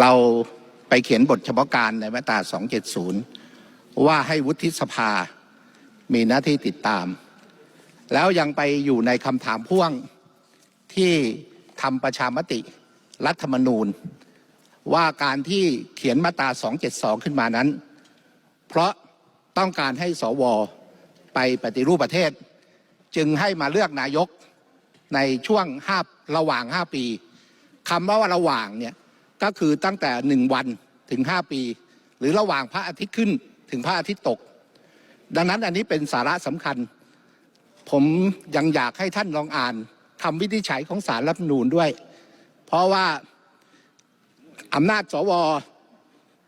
เราไปเขียนบทเฉพาะการในมาตรา 270 ว่าให้วุฒิสภามีหน้าที่ติดตาม แล้วยังไปอยู่ในคำถามพ่วงที่ทำประชามติรัฐธรรมนูญ ว่าการที่เขียนมาตรา 272 ขึ้นมานั้น เพราะต้องการให้สวไปปฏิรูปประเทศ จึงให้มาเลือกนายกในช่วงห้าระหว่าง 5 ปีคำว่าระหว่างเนี่ย ก็คือตั้งแต่ 1 วันถึง 5 ปี หรือระหว่างพระอาทิตย์ขึ้นถึงพระอาทิตย์ตก ดังนั้นอันนี้เป็นสาระสำคัญ ผมยังอยากให้ท่านลองอ่านคำวินิจฉัยของสารรัฐนูญด้วย เพราะว่าอำนาจสว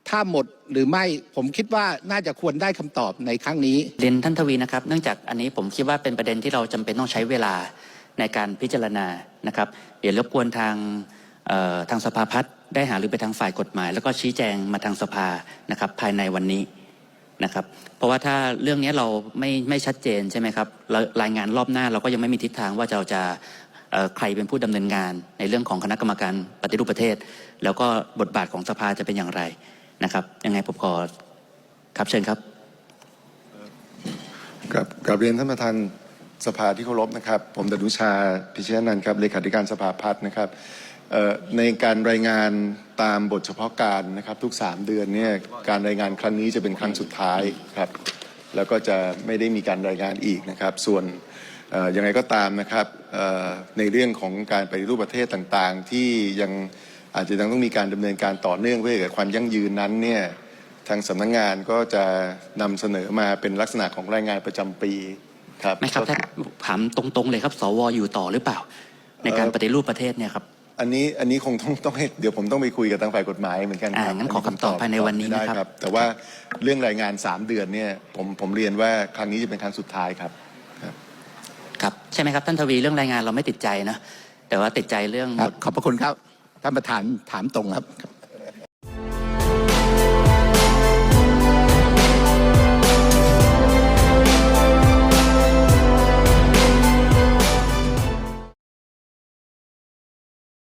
ถ้าหมดหรือไม่ผมคิดว่าน่าจะควรได้คำตอบในครั้งนี้เรียนท่านทวีนะครับ เนื่องจากอันนี้ผมคิดว่าเป็นประเด็นที่เราจำเป็นต้องใช้เวลาในการพิจารณานะครับ เดี๋ยวรบกวนทาง ทางสภาพัฒน์ได้หารือไปทางฝ่ายกฎหมาย แล้วก็ชี้แจงมาทางสภานะครับภายในวันนี้นะครับเพราะว่าถ้าเรื่องนี้เราไม่ไม่ชัดเจนใช่ไหมครับรายงานรอบหน้าเราก็ยังไม่มีทิศทางว่าเราจะใครเป็นผู้ดำเนินงาน ในเรื่องของคณะกรรมการปฏิรูปประเทศ แล้วก็บทบาทของสภาจะเป็นอย่างไรนะครับยังไงผมขอครับเชิญครับกับกับเรียนท่านประธานสภาที่เคารพนะครับ ผมดนุชาพิเชยนันครับเลขาธิการสภาพัฒน์นะครับ ในการรายงานตามบทเฉพาะการนะครับทุก 3 เดือนเนี่ยการรายงานครั้งนี้จะเป็นครั้งสุดท้ายครับแล้วก็จะไม่ได้มีการรายงานอีกนะครับ ส่วนยังไงก็ตามนะครับในเรื่องของการปฏิรูปประเทศต่างๆ ที่ยังอาจจะยังต้องมีการดำเนินการต่อเนื่องเพื่อเกิดความยั่งยืนนั้นเนี่ยทางสำนักงงานก็จะนำเสนอมาเป็นลักษณะของรายงานประจำปีครับไม่ครับถาถามตรงๆเลยครับ สวอยู่ต่อหรือเปล่า ในการปฏิรูปประเทศเนี่ยครับ อันนี้อันนี้คงต้องต้องให้เดี๋ยวผมต้องไปคุยกับทางฝ่ายกฎหมายเหมือนกันครับอ่างั้นขอคำตอบภายในวันนี้ไม่ได้นะครับ แต่ว่าเรื่องรายงาน 3 เดือนเนี่ยผมผมเรียนว่าครั้งนี้จะเป็นครั้งสุดท้ายครับ ครับใช่ไหมครับท่านทวีเรื่องรายงานเราไม่ติดใจนะแต่ว่าติดใจเรื่องครับขอบพระคุณครับท่านประธานถามตรงครับ